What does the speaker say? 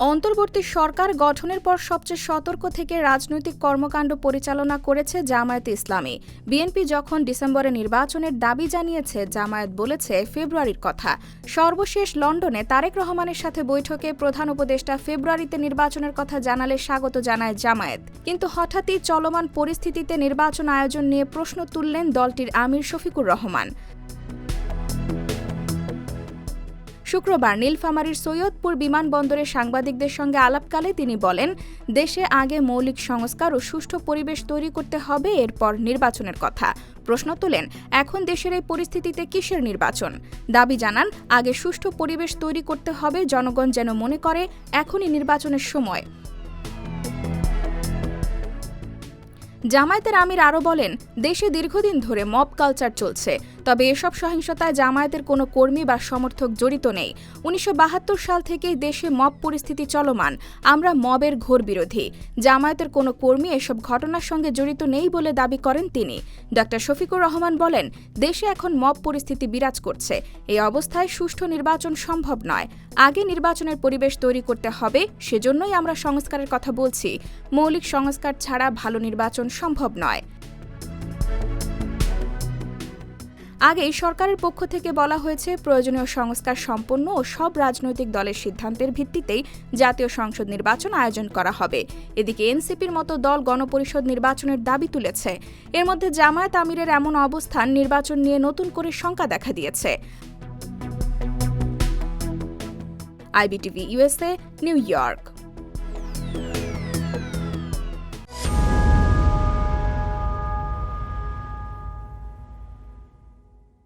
অন্তর্বর্তী সরকার গঠনের পর সবচেয়ে সতর্ক থেকে রাজনৈতিক কর্মকাণ্ড পরিচালনা করেছে জামায়াতে ইসলামী। বিএনপি যখন ডিসেম্বরে নির্বাচনের দাবি জানিয়েছে, জামায়াত বলেছে ফেব্রুয়ারির কথা। সর্বশেষ লন্ডনে তারেক রহমানের সাথে বৈঠকে প্রধান উপদেষ্টা ফেব্রুয়ারিতে নির্বাচনের কথা জানালে স্বাগত জানায় জামায়াত। কিন্তু হঠাৎই চলমান পরিস্থিতিতে নির্বাচন আয়োজন নিয়ে প্রশ্ন তুললেন দলটির আমির শফিকুর রহমান। শুক্রবার নীলফামারীর সৈয়দপুর বিমানবন্দরে সাংবাদিকদের সঙ্গে আলাপকালে তিনি বলেন, দেশে আগে মৌলিক সংস্কার ও সুষ্ঠু পরিবেশ তৈরি করতে হবে, এরপর নির্বাচনের কথা। প্রশ্ন তোলেন, এখন দেশের এই পরিস্থিতিতে কিসের নির্বাচন? দাবি জানান, আগে সুষ্ঠু পরিবেশ তৈরি করতে হবে, জনগণ যেন মনে করে, এখনই নির্বাচনের সময়। জামায়াতের আমির আরও বলেন, দেশে দীর্ঘদিন ধরে মব কালচার চলছে, তবে এসব সহিংসতায় জামায়াতের কোনো কর্মী বা সমর্থক জড়িত নেই। উনিশশো বাহাত্তর সাল থেকেই দেশে মব পরিস্থিতি চলমান, আমরা মবের ঘোর বিরোধী। জামায়াতের কোনো কর্মী এসব ঘটনার সঙ্গে জড়িত নেই বলে দাবি করেন তিনি। ড. শফিকুর রহমান বলেন, দেশে এখন মব পরিস্থিতি বিরাজ করছে, এই অবস্থায় সুষ্ঠু নির্বাচন সম্ভব নয়। আগে নির্বাচনের পরিবেশ তৈরি করতে হবে, সেজন্যই আমরা সংস্কারের কথা বলছি। মৌলিক সংস্কার ছাড়া ভালো নির্বাচন সম্ভব নয়। আগেই সরকারের পক্ষ থেকে বলা হয়েছে, প্রয়োজনীয় সংস্কার সম্পন্ন ও সব রাজনৈতিক দলের সিদ্ধান্তের ভিত্তিতেই জাতীয় সংসদ নির্বাচন আয়োজন করা হবে। এদিকে এনসিপির মতো দল গণপরিষদ নির্বাচনের দাবি তুলেছে। এর মধ্যে জামায়াত আমিরের এমন অবস্থান নির্বাচন নিয়ে নতুন করে শঙ্কা দেখা দিয়েছে। IBTV USA New York.